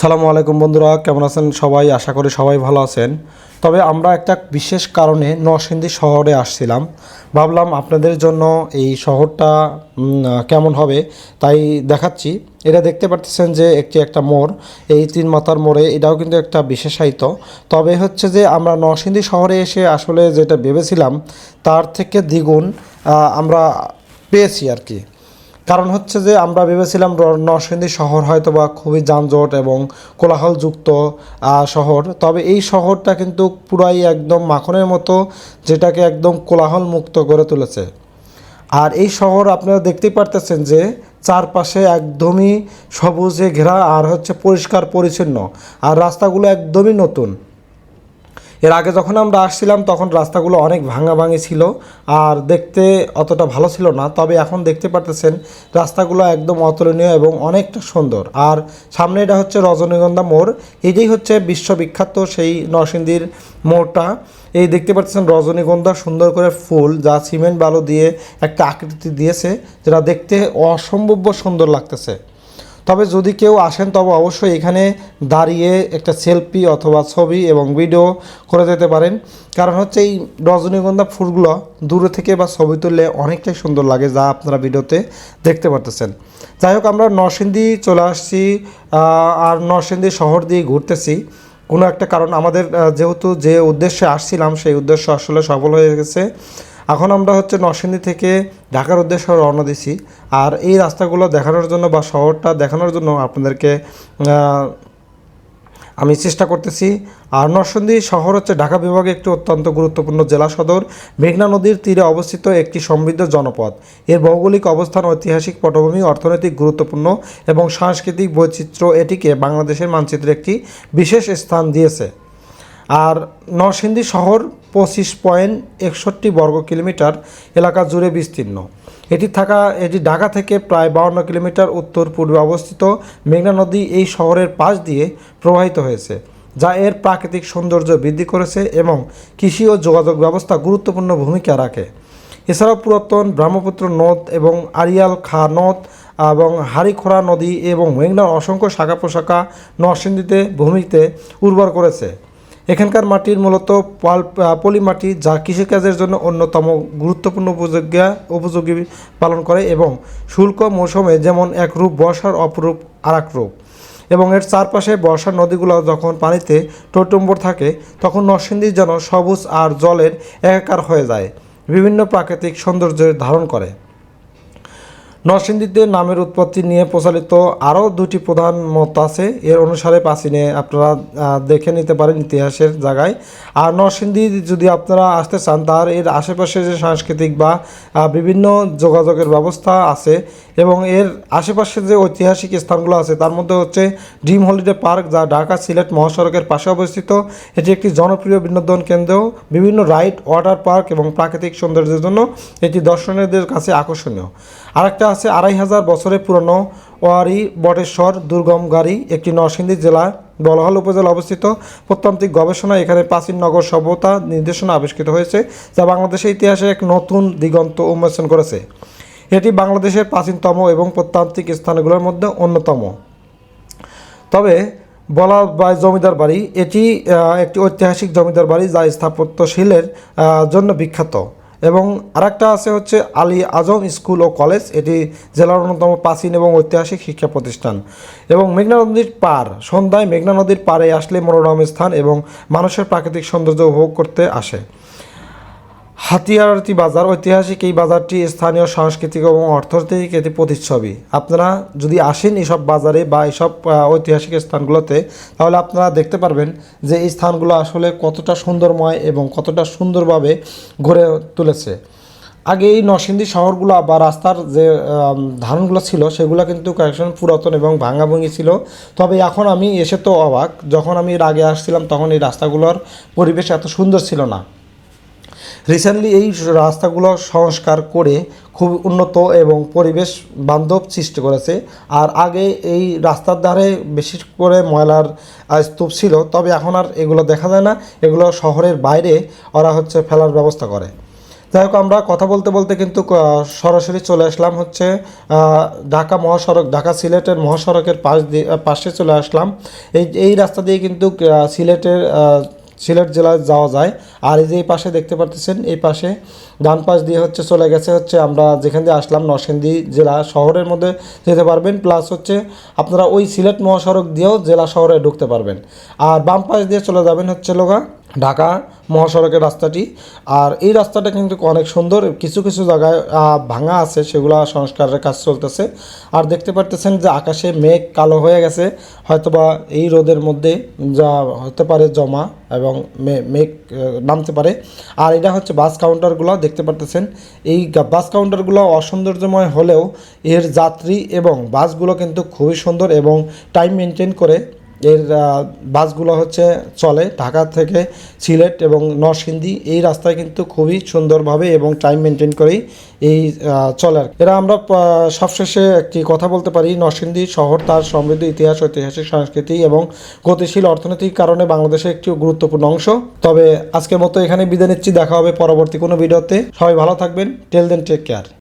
সালামু আলাইকুম বন্ধুরা, কেমন আছেন সবাই? আশা করি সবাই ভালো আছেন। তবে আমরা একটা বিশেষ কারণে নরসিংদী শহরে আসছিলাম। ভাবলাম আপনাদের জন্য এই শহরটা কেমন হবে তাই দেখাচ্ছি। এটা দেখতে পাচ্ছেন যে একটি একটা মোড়, এই তিন মাথার মোড়ে এটাও কিন্তু একটা বিশেষায়িত। তবে হচ্ছে যে আমরা নরসিংদী শহরে এসে আসলে যেটা ভেবেছিলাম, তার থেকে দ্বিগুণ আমরা পেয়েছি আর কি। কারণ হচ্ছে যে আমরা ভেবেছিলাম নরসিংদী শহর হয়তো বা খুবই যানজট এবং কোলাহলযুক্ত শহর। তবে এই শহরটা কিন্তু পুরাই একদম মাখনের মতো, যেটাকে একদম কোলাহল মুক্ত করে তুলেছে। আর এই শহর আপনারা দেখতেই পারতেছেন যে চারপাশে একদমই সবুজে ঘেরা আর হচ্ছে পরিষ্কার পরিচ্ছন্ন আর রাস্তাগুলো একদমই নতুন। এর আগে যখন আমরা আসছিলাম, তখন রাস্তাগুলো অনেক ভাঙাভাঙি ছিল আর দেখতে অতটা ভালো ছিল না। তবে এখন দেখতে পারতেছেন, রাস্তাগুলো একদম অতুলনীয় এবং অনেকটা সুন্দর। আর সামনে এটা হচ্ছে রজনীগন্ধা মোড়। এটাই হচ্ছে বিশ্ববিখ্যাত সেই নরসিংদীর মোড়টা। এই দেখতে পাচ্ছেন রজনীগন্ধা সুন্দর করে ফুল, যা সিমেন্ট বালু দিয়ে একটা আকৃতি দিয়েছে, যেটা দেখতে অসম্ভব সুন্দর লাগতেছে। তবে যদি কেউ আসেন, তবে অবশ্যই এখানে দাঁড়িয়ে একটা সেলফি অথবা ছবি এবং ভিডিও করে যেতে পারেন। কারণ হচ্ছে এই রজনীগন্ধা ফুলগুলো দূরে থেকে বা ছবি তুললে অনেকটাই সুন্দর লাগে যা আপনারা ভিডিওতে দেখতে পারতেছেন। যাই হোক, আমরা নরসিংদী চলে আসছি আর নরসিংদী শহর দিয়ে ঘুরতেছি। কোনো একটা কারণ আমাদের যেহেতু যে উদ্দেশ্যে আসছিলাম, সেই উদ্দেশ্য আসলে সফল হয়ে গেছে। এখন আমরা হচ্ছে নরসিংদী থেকে ঢাকার উদ্দেশ্যে রওনা দিছি। আর এই রাস্তাগুলো দেখানোর জন্য বা শহরটা দেখানোর জন্য আপনাদেরকে আমি চেষ্টা করতেছি। আর নরসিংদী শহর হচ্ছে ঢাকা বিভাগে একটি অত্যন্ত গুরুত্বপূর্ণ জেলা সদর। মেঘনা নদীর তীরে অবস্থিত একটি সমৃদ্ধ জনপদ। এর ভৌগোলিক অবস্থান ঐতিহাসিক পটভূমি, অর্থনৈতিক গুরুত্বপূর্ণ এবং সাংস্কৃতিক বৈচিত্র্য এটিকে বাংলাদেশের মানচিত্রে একটি বিশেষ স্থান দিয়েছে। আর নরসিংদী শহর পঁচিশ পয়েন্ট একষট্টি বর্গ কিলোমিটার এলাকা জুড়ে বিস্তীর্ণ। এটি থাকা, এটি ঢাকা থেকে প্রায় বাউন্ন কিলোমিটার উত্তর পূর্বে অবস্থিত মেঘনা নদী এই শহরের পাশ দিয়ে প্রবাহিত হয়েছে, যা এর প্রাকৃতিক সৌন্দর্য বৃদ্ধি করেছে এবং কৃষি ও যোগাযোগ ব্যবস্থা গুরুত্বপূর্ণ ভূমিকা রাখে। এছাড়াও পুরাতন ব্রহ্মপুত্র নদ এবং আরিয়াল খা নদ এবং হারিখোরা নদী এবং মেঘনার অসংখ্য শাখা প্রশাখা নরসিংদীতে ভূমিতে উর্বর করেছে। এখানকার মাটির মূলত পাল মাটি যা কৃষিকাজের জন্য অন্যতম গুরুত্বপূর্ণ উপযোগী উপযোগী পালন করে এবং শুল্ক মৌসুমে যেমন এক রূপ বর্ষার অপরূপ আরেক রূপ এবং এর চারপাশে বর্ষার নদীগুলো যখন পানিতে টৈটম্বর থাকে, তখন নরসিংদী যেন সবুজ আর জলের একাকার হয়ে যায়, বিভিন্ন প্রাকৃতিক সৌন্দর্যের ধারণ করে। নরসিংদীতে নামের উৎপত্তি নিয়ে প্রচলিত আরও দুটি প্রধান মত আছে। এর অনুসারে প্রাচীনে আপনারা দেখে নিতে পারেন ইতিহাসের জায়গায়। আর নরসিংদী যদি আপনারা আসতে চান, তার এর আশেপাশে যে সাংস্কৃতিক বা বিভিন্ন যোগাযোগের ব্যবস্থা আছে এবং এর আশেপাশে যে ঐতিহাসিক স্থানগুলো আছে, তার মধ্যে হচ্ছে ড্রিম হলিডে পার্ক যা ঢাকা সিলেট মহাসড়কের পাশে অবস্থিত। এটি একটি জনপ্রিয় বিনোদন কেন্দ্র। বিভিন্ন রাইড, ওয়াটার পার্ক এবং প্রাকৃতিক সৌন্দর্যের জন্য এটি দর্শনীয়দের কাছে আকর্ষণীয়। আরেকটা আছে আড়াই হাজার বছরের পুরনো ওয়ারি বটেশ্বর দুর্গম গাড়ি, একটি নরসিংদী জেলা বলহল উপজেলা অবস্থিত। প্রত্যান্তিক গবেষণা এখানে প্রাচীন নগর সভ্যতা নির্দেশনা আবিষ্কৃত হয়েছে, যা বাংলাদেশের ইতিহাসে এক নতুন দিগন্ত উন্মোচন করেছে। এটি বাংলাদেশের প্রাচীনতম এবং প্রত্যান্তিক স্থানগুলোর মধ্যে অন্যতম। তবে বলা বা জমিদার বাড়ি, এটি একটি ঐতিহাসিক জমিদার বাড়ি যা স্থাপত্যশীলের জন্য বিখ্যাত। এবং আরেকটা আছে হচ্ছে আলী আজম স্কুল ও কলেজ। এটি জেলার অন্যতম প্রাচীন এবং ঐতিহাসিক শিক্ষা প্রতিষ্ঠান। এবং মেঘনা নদীর পার, সন্ধ্যায় মেঘনা নদীর পাড়ে আসলে মনোরম স্থান এবং মানুষের প্রাকৃতিক সৌন্দর্য উপভোগ করতে আসে। হাতিয়ারতি বাজার ঐতিহাসিক এই বাজারটি স্থানীয় সাংস্কৃতিক এবং অর্থনৈতিক একটি প্রতিচ্ছবি। আপনারা যদি আসেন এইসব বাজারে বা এইসব ঐতিহাসিক স্থানগুলোতে, তাহলে আপনারা দেখতে পারবেন যে এই স্থানগুলো আসলে কতটা সুন্দরময় এবং কতটা সুন্দরভাবে গড়ে তুলেছে। আগে এই নরসিংদী শহরগুলো বা রাস্তার যে ধারণগুলো ছিল, সেগুলো কিন্তু কয়েকজন পুরাতন এবং ভাঙাভঙ্গি ছিল। তবে এখন আমি এসে তো অবাক, যখন আমি এর আগে আসছিলাম, তখন এই রাস্তাগুলোর পরিবেশ এত সুন্দর ছিল না। রিসেন্টলি এই রাস্তাগুলো সংস্কার করে খুব উন্নত এবং পরিবেশ বান্ধব সৃষ্টি করেছে। আর আগে এই রাস্তার ধারে বেশি করে ময়লার স্তূপ ছিল, তবে এখন আর এগুলো দেখা যায় না। এগুলো শহরের বাইরে ওরা হচ্ছে ফেলার ব্যবস্থা করে। যাই হোক, আমরা কথা বলতে বলতে কিন্তু সরাসরি চলে আসলাম হচ্ছে ঢাকা মহাসড়ক, ঢাকা সিলেটের মহাসড়কের পাশ দিয়ে পাশে চলে আসলাম। এই এই রাস্তা দিয়ে কিন্তু সিলেটের সিলেট জেলায় যাওয়া যায়। আর এই যে এই পাশে দেখতে পারতেছেন, এই পাশে ডান পাশ দিয়ে হচ্ছে চলে গেছে হচ্ছে আমরা যেখান দিয়ে আসলাম, নরসিংদী জেলা শহরের মধ্যে যেতে পারবেন। প্লাস হচ্ছে আপনারা ওই সিলেট মহাসড়ক দিয়েও জেলা শহরে ঢুকতে পারবেন। আর বাম পাশ দিয়ে চলে যাবেন হচ্ছে লোগা। ঢাকা মহাসড়কের রাস্তাটি। আর এই রাস্তাটা কিন্তু অনেক সুন্দর। কিছু কিছু জায়গায় ভাঙা আছে, সেগুলো সংস্কারের কাজ চলতেছে। আর দেখতে পারতেছেন যে আকাশে মেঘ কালো হয়ে গেছে। হয়তোবা এই রোদের মধ্যে যা হতে পারে জমা এবং মেঘ নামতে পারে। আর এটা হচ্ছে বাস কাউন্টারগুলো। দেখতে পারতেছেন, এই বাস কাউন্টারগুলো অসৌন্দর্যময় হলেও এর যাত্রী এবং বাসগুলো কিন্তু খুবই সুন্দর এবং টাইম মেনটেন করে এর বাসগুলো হচ্ছে চলে ঢাকা থেকে সিলেট এবং নরসিংদী। এই রাস্তায় কিন্তু খুবই সুন্দরভাবে এবং টাইম মেনটেন করেই এই চলে এরা আমরা সবশেষে একটি কথা বলতে পারি, নরসিংদী শহর তার সমৃদ্ধ ইতিহাস, ঐতিহাসিক সংস্কৃতি এবং গতিশীল অর্থনৈতিক কারণে বাংলাদেশের একটি গুরুত্বপূর্ণ অংশ। তবে আজকের মতো এখানে বিদায় নিচ্ছি, দেখা হবে পরবর্তী কোনো ভিডিওতে। সবাই ভালো থাকবেন। টেল দেন টেক কেয়ার